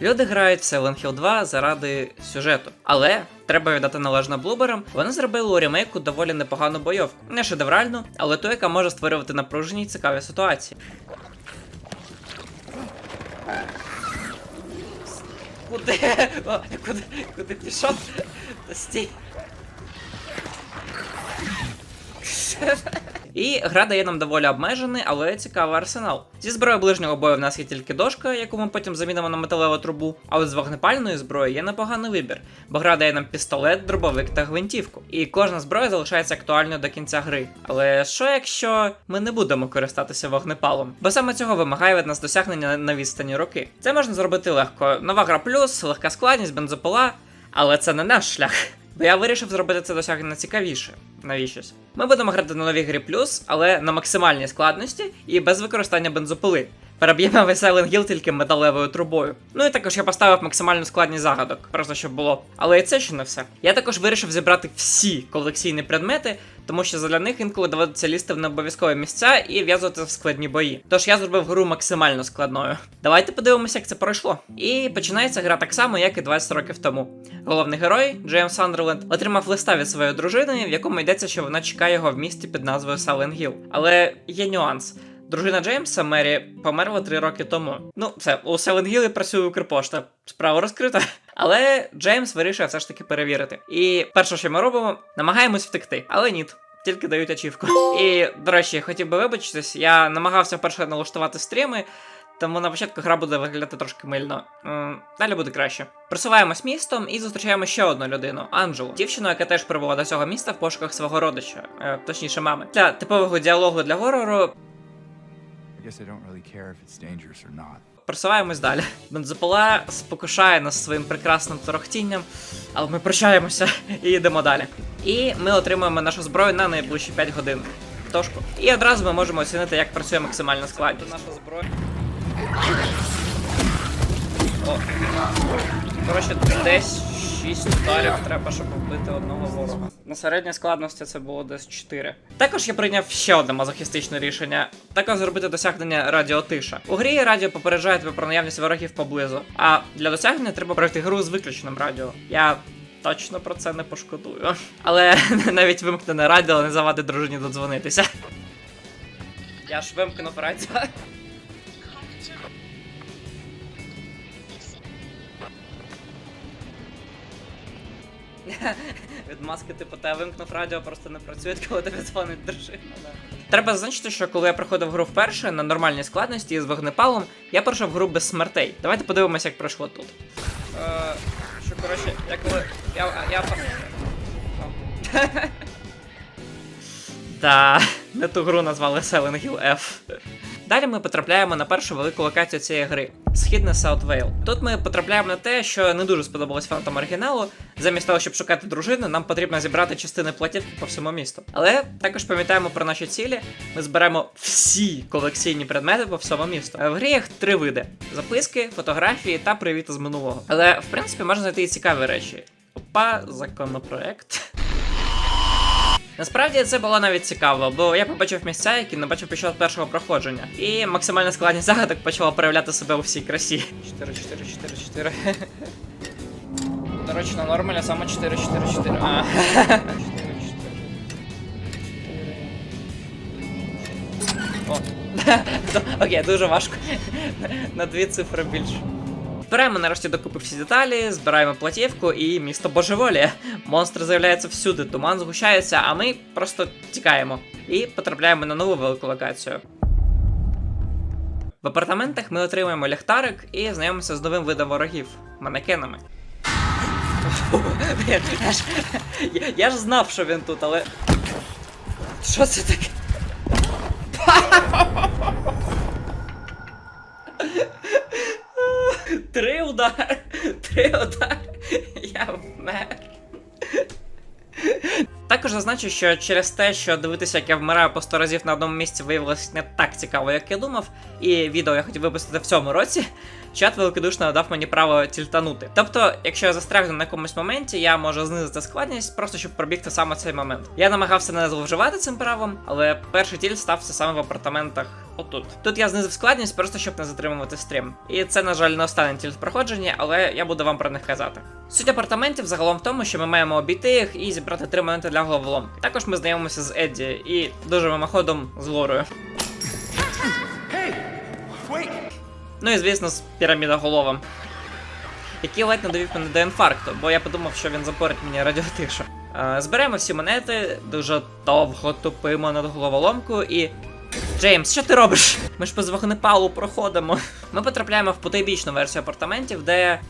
Люди грають в Silent Hill 2 заради сюжету. Але треба віддати належне блуберам. Вони зробили у ремейку доволі непогану бойовку. Не шедевральну, але ту, яка може створювати напружені й цікаві ситуації. Куди? О, куди, куди пішов? Стій. І гра дає нам доволі обмежений, але цікавий арсенал. Зі зброї ближнього бою в нас є тільки дошка, яку ми потім замінимо на металеву трубу. А от з вогнепальної зброї є непоганий вибір, бо гра дає нам пістолет, дробовик та гвинтівку. І кожна зброя залишається актуальною до кінця гри. Але що якщо ми не будемо користатися вогнепалом? Бо саме цього вимагає від нас досягнення на відстані роки. Це можна зробити легко. Нова гра плюс, легка складність, бензопола, але це не наш шлях. Бо я вирішив зробити це досягнення цікавіше. Навіщось. Ми будемо грати на новій грі плюс, але на максимальній складності і без використання бензопили. Переб'ємо весь Hill тільки металевою трубою. Ну і також я поставив максимальну складність загадок, просто щоб було. Але і це ще не все. Я також вирішив зібрати всі колекційні предмети, тому що для них інколи доводиться лізти в необов'язкові місця і в'язувати в складні бої. Тож я зробив гру максимально складною. Давайте подивимося, як це пройшло. І починається гра так само, як і 20 років тому. Головний герой Джеймс Сандерленд отримав листа від своєї дружини, в якому йдеться, що вона чекає його в місті під назвою Silent Hill. Але є нюанс. Дружина Джеймса Мері померла три роки тому. Ну, все, у Hill працює Укрпошта. Справа розкрита. Але Джеймс вирішує все ж таки перевірити. І перше, що ми робимо, намагаємось втекти, але ні. Тільки дають ачівку. І, до речі, я хотів би вибачитись, я намагався вперше налаштувати стріми, тому на початку гра буде виглядати трошки мильно. Далі буде краще. Просуваємось містом і зустрічаємо ще одну людину Анджелу, дівчину, яка теж прибула до цього міста в пошуках свого родича, е, точніше, мами. Для типового діалогу для горору guess I don't really care if it's dangerous or not. Просуваємось далі. Бензопола спокушає нас своїм прекрасним торохтінням, але ми прощаємося і йдемо далі. І ми отримуємо нашу зброю на найближчі 5 годин. Тошку. І одразу ми можемо оцінити, як працює максимальна складність. Наша зброя. О. Коротше, десь 6 ударів треба, щоб вбити одного ворога. На середній складності це було десь 4. Також я прийняв ще одне мазохістичне рішення. Також зробити досягнення радіотиша. У грі радіо попереджає тебе про наявність ворогів поблизу. А для досягнення треба пройти гру з виключеним радіо. Я точно про це не пошкодую. Але навіть вимкнене радіо не завадить дружині додзвонитися. Я ж вимкнув радіо. Від маски, типу, та вимкнув радіо, просто не працює, коли тебе дзвонить дружина. Да. Треба зазначити, що коли я проходив гру вперше на нормальній складності з вогнепалом, я пройшов гру без смертей. Давайте подивимося, як пройшло тут. Е, що, коротше, я коли. Я. я... Та, не ту гру назвали Silent Hill F. Далі ми потрапляємо на першу велику локацію цієї гри східне Саутвейл. Тут ми потрапляємо на те, що не дуже сподобалось фантом оригіналу. Замість того, щоб шукати дружину, нам потрібно зібрати частини платівки по всьому місту. Але також пам'ятаємо про наші цілі. Ми зберемо всі колекційні предмети по всьому місту. В грі їх три види: записки, фотографії та привіти з минулого. Але в принципі можна знайти і цікаві речі. Опа, законопроект. Насправді це було навіть цікаво, бо я побачив місця, які не бачив під час першого проходження. І максимальна складність загадок почала проявляти себе у всій красі. 4, 4, 4, 4. До речі, на нормалі саме 4, 4, 4. А. 4, 4. О. Окей, дуже важко. На дві цифри більше. Збираємо нарешті докупи всі деталі, збираємо платівку і місто божеволіє. Монстри з'являються всюди, туман згущається, а ми просто тікаємо і потрапляємо на нову велику локацію. В апартаментах ми отримуємо ліхтарик і знайомимося з новим видом ворогів манекенами. Я ж знав, що він тут, але. Що це таке? Три удари. Три удари. Я вмер. Також зазначу, що через те, що дивитися, як я вмираю по 100 разів на одному місці, виявилось не так цікаво, як я думав, і відео я хотів випустити в цьому році, чат великодушно дав мені право тільтанути. Тобто, якщо я застрягну на якомусь моменті, я можу знизити складність, просто щоб пробігти саме цей момент. Я намагався не зловживати цим правом, але перший тіль стався саме в апартаментах отут. Тут я знизив складність, просто щоб не затримувати стрім. І це, на жаль, не останнє тіль в проходженні, але я буду вам про них казати. Суть апартаментів загалом в тому, що ми маємо обійти їх і зібрати три монети для головоломки. Також ми знайомимося з Едді і дуже мимоходом з Лорою. Wait! Ну і звісно, з пірамідоголовом. Який ледь не довів мене до інфаркту, бо я подумав, що він запорить мені радіотишу. Е, зберемо всі монети, дуже довго тупимо над головоломкою і. Джеймс, що ти робиш? Ми ж без вогнепалу проходимо. Ми потрапляємо в потойбічну версію апартаментів, де.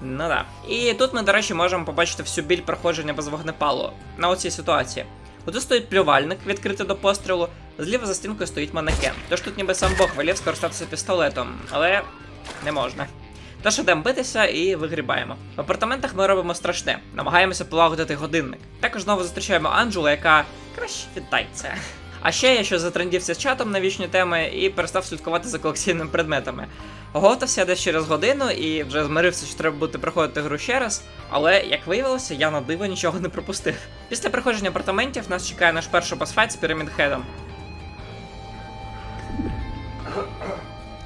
Ну да. І тут ми, до речі, можемо побачити всю біль проходження без вогнепалу на оцій ситуації. Тут стоїть плювальник, відкритий до пострілу, зліва за стінкою стоїть манекен. Тож тут ніби сам Бог велів скористатися пістолетом, але не можна. Тож ідемо битися і вигрібаємо. В апартаментах ми робимо страшне, намагаємося полагодити годинник. Також знову зустрічаємо Анджелу, яка краще вітається. А ще я ще затрендівся з чатом на вічні теми і перестав слідкувати за колекційними предметами. Оговтався я десь через годину і вже змирився, що треба буде проходити гру ще раз. Але як виявилося, я на диво нічого не пропустив. Після проходження апартаментів нас чекає наш перший босфайт з Pyramid Head.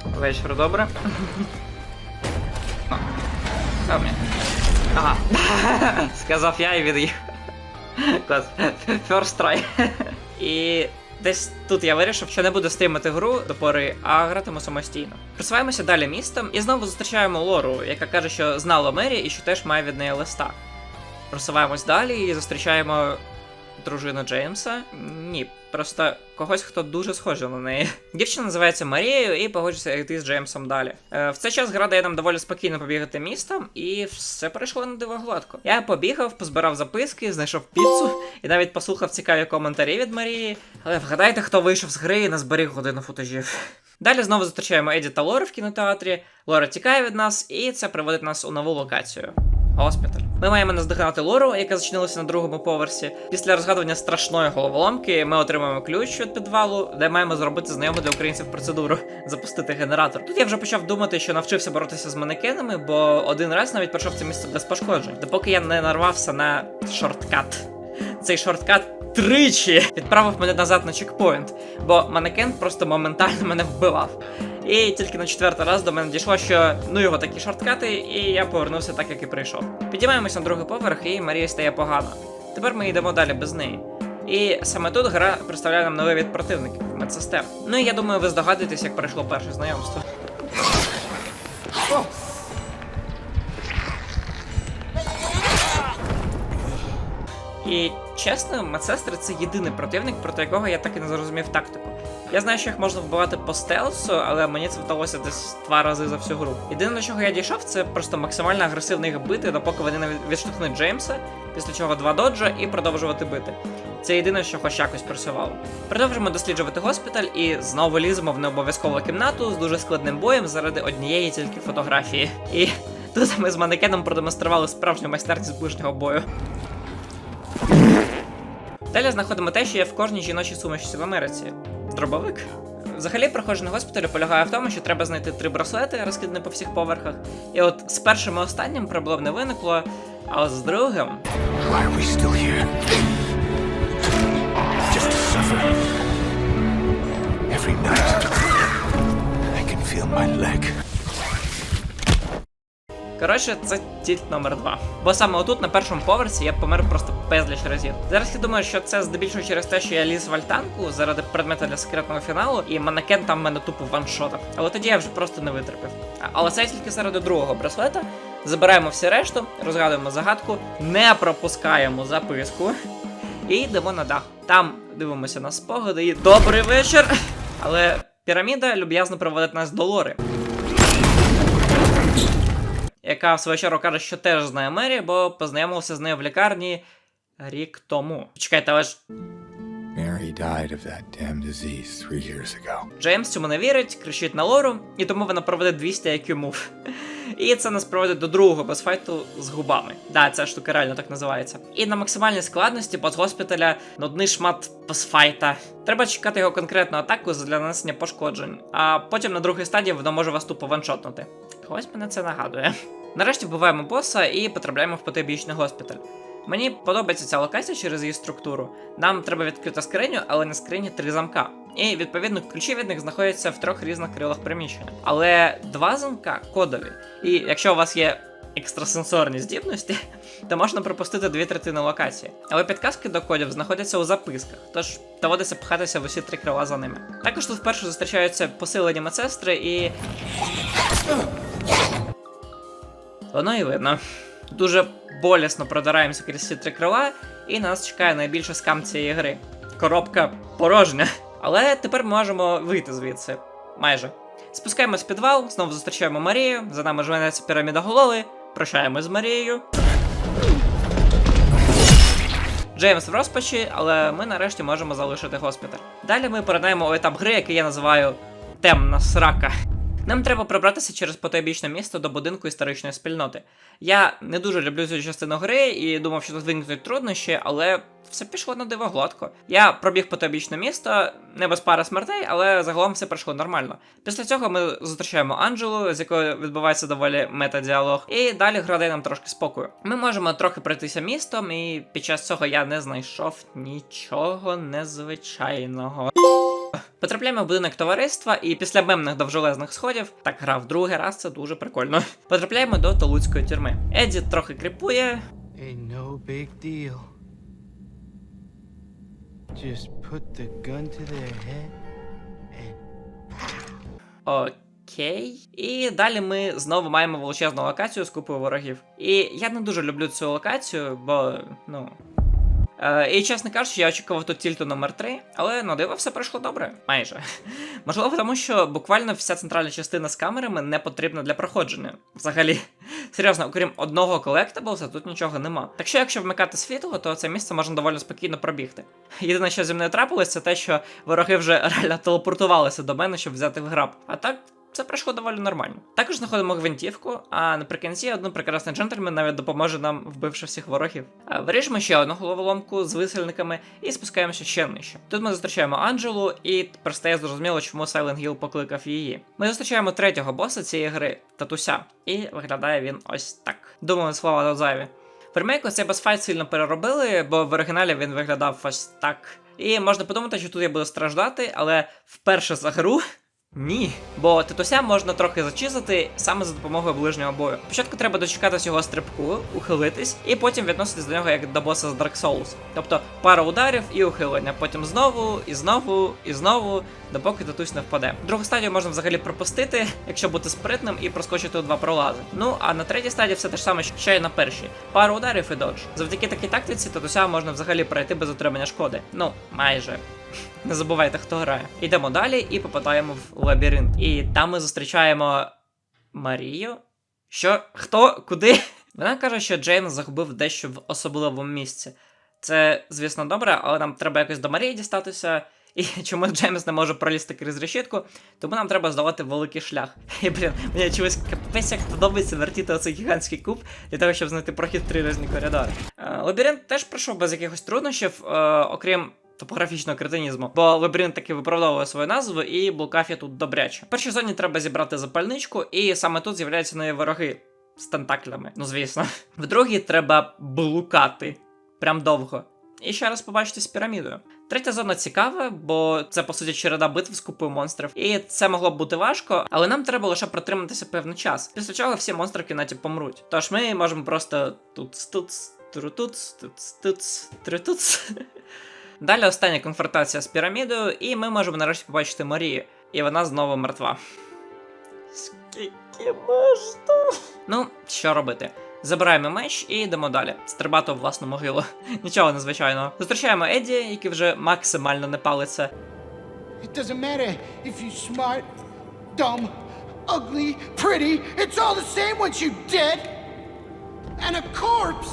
Вечір добре. Ага. Сказав я і від'їхав. Клас. First try. І десь тут я вирішив, що не буду стрімити гру до пори, а гратиму самостійно. Просуваємося далі містом і знову зустрічаємо Лору, яка каже, що знала Мері і що теж має від неї листа. Просуваємось далі і зустрічаємо дружину Джеймса. Ні, просто когось, хто дуже схожий на неї. Дівчина називається Марією і погоджується йти з Джеймсом далі. Е, в цей час гра дає нам доволі спокійно побігати містом, і все пройшло на диво гладко. Я побігав, позбирав записки, знайшов піцу і навіть послухав цікаві коментарі від Марії. Але вгадайте, хто вийшов з гри і назберіг годину футажів. Далі знову зустрічаємо Еді та Лори в кінотеатрі. Лора тікає від нас, і це приводить нас у нову локацію. Госпіталь. Ми маємо наздогнати Лору, яка зачинилася на другому поверсі. Після розгадування страшної головоломки ми отримаємо ключ від підвалу, де маємо зробити знайому для українців процедуру запустити генератор. Тут я вже почав думати, що навчився боротися з манекенами, бо один раз навіть пройшов це місце без пошкоджень, допоки я не нарвався на шорткат. Цей шорткат тричі відправив мене назад на чекпоінт, бо манекен просто моментально мене вбивав. І тільки на четвертий раз до мене дійшло, що ну його такі шорткати, і я повернувся так, як і прийшов. Підіймаємося на другий поверх, і Марія стає погано. Тепер ми йдемо далі без неї. І саме тут гра представляє нам новий від противників медсестер. Ну і я думаю, ви здогадуєтесь, як пройшло перше знайомство. І чесно, медсестри це єдиний противник, проти якого я так і не зрозумів тактику. Я знаю, що їх можна вбивати по стелсу, але мені це вдалося десь два рази за всю гру. Єдине, до чого я дійшов, це просто максимально агресивно їх бити, допоки вони не відштовхнуть Джеймса, після чого два доджа і продовжувати бити. Це єдине, що хоч якось працювало. Продовжимо досліджувати госпіталь і знову ліземо в необов'язкову кімнату з дуже складним боєм заради однієї тільки фотографії. І тут ми з манекеном продемонстрували справжню майстерність ближнього бою. Далі знаходимо те, що є в кожній жіночій сумішці в Америці. Дробовик. Взагалі, проходження госпіталю полягає в тому, що треба знайти три браслети, розкидані по всіх поверхах. І от з першим і останнім проблем не виникло, а от з другим. Why are we still here? Коротше, це тільт номер два. Бо саме отут, на першому поверсі, я помер просто безліч разів. Зараз я думаю, що це здебільшого через те, що я ліз в альтанку заради предмета для секретного фіналу, і манекен там мене тупо ваншотав. Але тоді я вже просто не витерпів. Але це тільки заради другого браслета. Забираємо всі решту, розгадуємо загадку, не пропускаємо записку. І йдемо на дах. Там дивимося на спогади і добрий вечір. Але піраміда люб'язно проводить нас до Лори яка в свою чергу каже, що теж знає Мері, бо познайомився з нею в лікарні рік тому. Чекайте, але ж Mary died of that damn disease three years ago. Джеймс цьому не вірить, кричить на Лору, і тому вона проведе 200 IQ мув. І це нас проводить до другого босфайту з губами. Да, ця штука реально так називається. І на максимальній складності госпіталя нудний шмат босфайта. Треба чекати його конкретну атаку для нанесення пошкоджень, а потім на другій стадії воно може вас тупо ваншотнути. Ось мене це нагадує. Нарешті вбиваємо боса і потрапляємо в потойбічний госпіталь. Мені подобається ця локація через її структуру. Нам треба відкрити скриню, але на скрині три замка. і відповідно ключі від них знаходяться в трьох різних крилах приміщення. Але два замка кодові. І якщо у вас є екстрасенсорні здібності, то можна пропустити дві третини локації. Але підказки до кодів знаходяться у записках, тож доводиться пхатися в усі три крила за ними. Також тут вперше зустрічаються посилені медсестри і. Воно і видно. Дуже болісно продираємося крізь ці три крила, і нас чекає найбільший скам цієї гри. Коробка порожня. Але тепер можемо вийти звідси. Майже. Спускаємось в підвал, знову зустрічаємо Марію, за нами жменеться піраміда голови, прощаємось з Марією. Джеймс в розпачі, але ми нарешті можемо залишити госпіталь. Далі ми передаємо етап гри, який я називаю Темна срака. Нам треба пробратися через потойбічне місто до будинку історичної спільноти. Я не дуже люблю цю частину гри і думав, що тут виникнуть труднощі, але все пішло на диво гладко. Я пробіг потойбічне місто, не без пари смертей, але загалом все пройшло нормально. Після цього ми зустрічаємо Анджелу, з якою відбувається доволі мета-діалог, і далі гра дає нам трошки спокою. Ми можемо трохи пройтися містом, і під час цього я не знайшов нічого незвичайного. Потрапляємо в будинок товариства, і після мемних довжелезних сходів, так грав другий раз, це дуже прикольно. Потрапляємо до Толуцької тюрми. Еді трохи кріпує. No big deal. Just put the gun to their head and Окей. І далі ми знову маємо величезну локацію з купою ворогів. І я не дуже люблю цю локацію, бо, ну. Е, і чесно кажучи, я очікував тут тільки номер 3, але на диво все пройшло добре, майже. Можливо, тому що буквально вся центральна частина з камерами не потрібна для проходження. Взагалі, серйозно, окрім одного колектаблса, тут нічого нема. Так що, якщо вмикати світло, то це місце можна доволі спокійно пробігти. Єдине, що зі мною трапилось, це те, що вороги вже реально телепортувалися до мене, щоб взяти в граб. А так. Це пройшло доволі нормально. Також знаходимо гвинтівку, а наприкінці один прекрасний джентльмен навіть допоможе нам, вбивши всіх ворогів. А Виріжемо ще одну головоломку з висельниками і спускаємося ще нижче. Тут ми зустрічаємо Анджелу, і тепер стає зрозуміло, чому Silent Hill покликав її. Ми зустрічаємо третього боса цієї гри татуся, і виглядає він ось так. Думаю, слова тут зайві. В ремейку цей босфайт сильно переробили, бо в оригіналі він виглядав ось так. І можна подумати, що тут я буду страждати, але вперше за гру ні, бо титуся можна трохи зачистити саме за допомогою ближнього бою. Спочатку треба дочекатись його стрибку, ухилитись, і потім відноситись до нього як до боса з Dark Souls. Тобто пара ударів і ухилення, потім знову, і знову, і знову, допоки татусь не впаде. Другу стадію можна взагалі пропустити, якщо бути спритним і проскочити у два пролази. Ну а на третій стадії все те ж саме, що й на першій. Пару ударів і додж. Завдяки такій тактиці татуся можна взагалі пройти без отримання шкоди. Ну, майже. Не забувайте, хто грає. Йдемо далі і попадаємо в лабіринт. І там ми зустрічаємо Марію. Що? Хто? Куди? Вона каже, що Джеймс загубив дещо в особливому місці. Це, звісно, добре, але нам треба якось до Марії дістатися. І чому Джеймс не може пролізти крізь решітку, тому нам треба здолати великий шлях. І блін, мені чогось капець як подобається вертіти оцей гігантський куб для того, щоб знайти прохід в три різні коридори. Е, лабіринт теж пройшов без якихось труднощів, е, окрім топографічного кретинізму, бо лабіринт таки виправдовує свою назву, і блукав тут добряче. В першій зоні треба зібрати запальничку, і саме тут з'являються нові вороги з тентаклями. Ну звісно. В другій треба блукати. Прям довго. І ще раз побачити з пірамідою. Третя зона цікава, бо це по суті череда битв з купою монстрів. І це могло б бути важко, але нам треба лише протриматися певний час. Після чого всі монстри в кімнаті помруть. Тож ми можемо просто тут тут тут тут тут тут Далі остання конфронтація з пірамідою, і ми можемо нарешті побачити Марію. І вона знову мертва. Скільки можна? Ну, що робити? Забираємо меч і йдемо далі. Стрибати у власну могилу. Нічого незвичайного. Зустрічаємо Еді, який вже максимально не палиться. It doesn't matter if you're smart, dumb, ugly, pretty. It's all the same once you're dead. And a corpse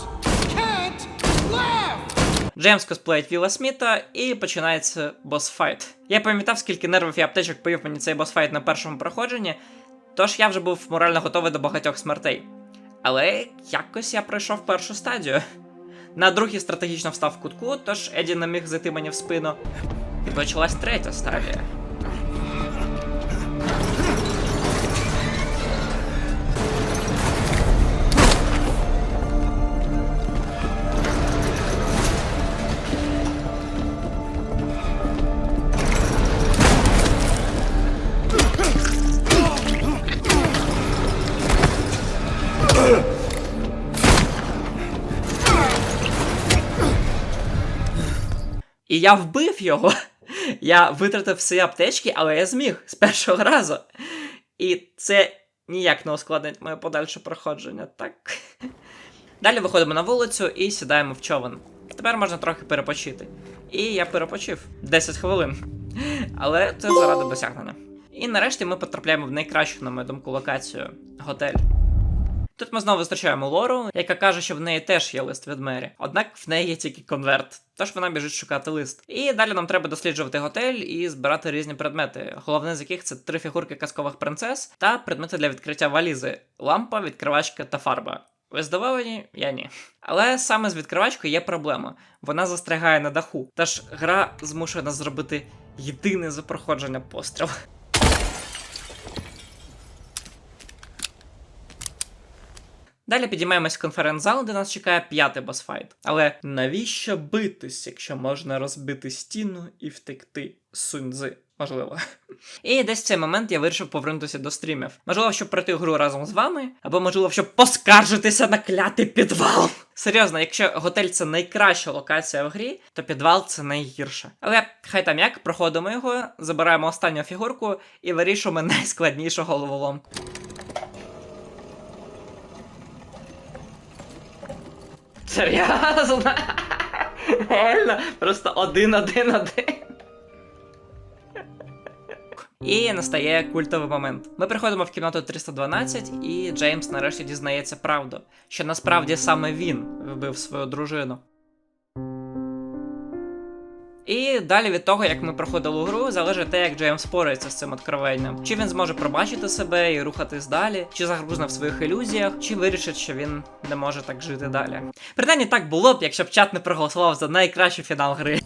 can't laugh. Джеймс косплеїть Віла Сміта і починається босфайт. Я пам'ятав, скільки нервів і аптечок повів мені цей босфайт на першому проходженні, тож я вже був морально готовий до багатьох смертей. Але якось я пройшов першу стадію. На другій стратегічно встав в кутку, тож Еді не міг зайти мені в спину. І почалась третя стадія. І я вбив його. Я витратив всі аптечки, але я зміг з першого разу. І це ніяк не ускладнить моє подальше проходження, так? Далі виходимо на вулицю і сідаємо в човен. Тепер можна трохи перепочити. І я перепочив 10 хвилин. Але це заради досягнення. І нарешті ми потрапляємо в найкращу, на мою думку, локацію готель. Тут ми знову зустрічаємо Лору, яка каже, що в неї теж є лист від Мері. Однак в неї є тільки конверт, тож вона біжить шукати лист. І далі нам треба досліджувати готель і збирати різні предмети, головне з яких це три фігурки казкових принцес та предмети для відкриття валізи: лампа, відкривачка та фарба. Ви здивовані? Я ні. Але саме з відкривачкою є проблема. Вона застрягає на даху. Тож гра змушує нас зробити єдине за проходження постріл. Далі підіймаємось в конференц-зал, де нас чекає п'ятий босфайт. Але навіщо битись, якщо можна розбити стіну і втекти суньзи? Можливо. І десь в цей момент я вирішив повернутися до стрімів. Можливо, щоб пройти гру разом з вами, або можливо, щоб поскаржитися на клятий підвал. Серйозно, якщо готель це найкраща локація в грі, то підвал це найгірше. Але хай там як, проходимо його, забираємо останню фігурку і вирішуємо найскладнішу головоломку. Серйозно? Реально? Просто один-один-один. І настає культовий момент. Ми приходимо в кімнату 312, і Джеймс нарешті дізнається правду, що насправді саме він вбив свою дружину. І далі від того, як ми проходили гру, залежить те, як Джеймс спорається з цим откровенням. Чи він зможе пробачити себе і рухатись далі, чи загрузне в своїх ілюзіях, чи вирішить, що він не може так жити далі. Принаймні так було б, якщо б чат не проголосував за найкращий фінал гри.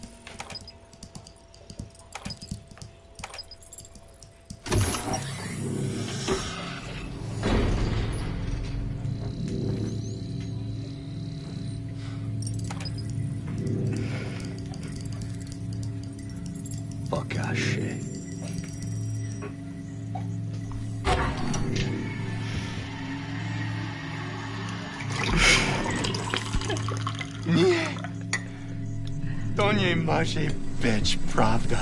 Ass shit. To nie może być prawda.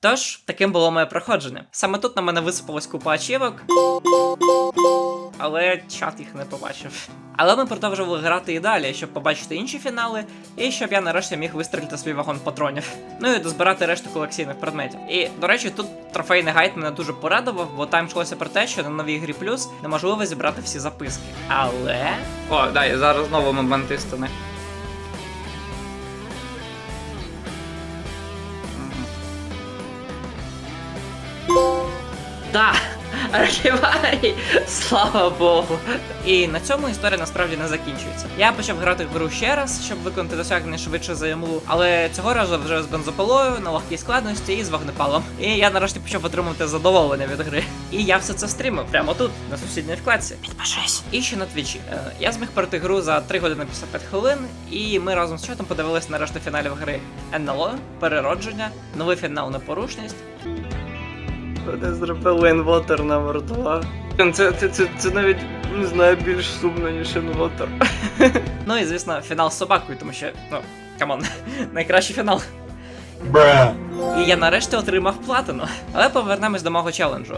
Тож, таким було моє проходження. Саме тут на мене висипалось купа ачівок, але чат їх не побачив. Але ми продовжували грати і далі, щоб побачити інші фінали, і щоб я нарешті міг вистрілити свій вагон патронів. Ну і дозбирати решту колекційних предметів. І, до речі, тут трофейний гайд мене дуже порадував, бо там йшлося про те, що на новій грі плюс неможливо зібрати всі записки. Але. О, дай, зараз знову момент архіварій, слава Богу. І на цьому історія насправді не закінчується. Я почав грати в гру ще раз, щоб виконати досягнення швидше за імлу, але цього разу вже з бензопилою, на легкій складності і з вогнепалом. І я нарешті почав отримувати задоволення від гри. І я все це стрімив прямо тут, на сусідній вкладці. Підпишись. І ще на твічі. Е, Я зміг пройти гру за 3 години 55 хвилин, і ми разом з чатом подивилися на решту фіналів гри НЛО, переродження, новий фінал непорушність. Вони зробили інвотер номер 2. Це, це, це, це навіть не знаю більш сумно, ніж інвотер. ну і звісно, фінал з собакою, тому що, ну, камон, найкращий фінал. І я нарешті отримав платину. Але повернемось до мого челенджу.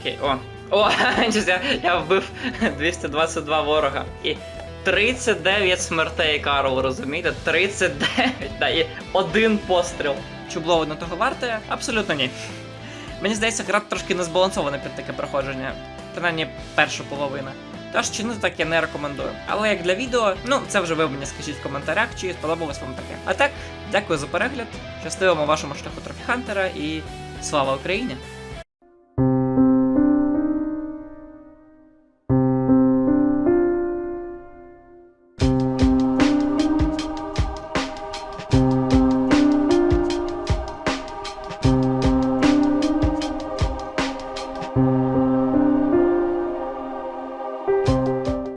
Окей, о. О, я, я вбив 222 ворога. І 39 смертей, Карл, розумієте? 39. Да, і один постріл. Чи було воно того варте? Абсолютно ні. Мені здається, гра трошки не збалансована під таке проходження, принаймні перша половина. Тож чинити так я не рекомендую. Але як для відео, ну це вже ви мені скажіть в коментарях, чи сподобалось вам таке. А так, дякую за перегляд, щасливо вашому шляху трофіхантера і слава Україні!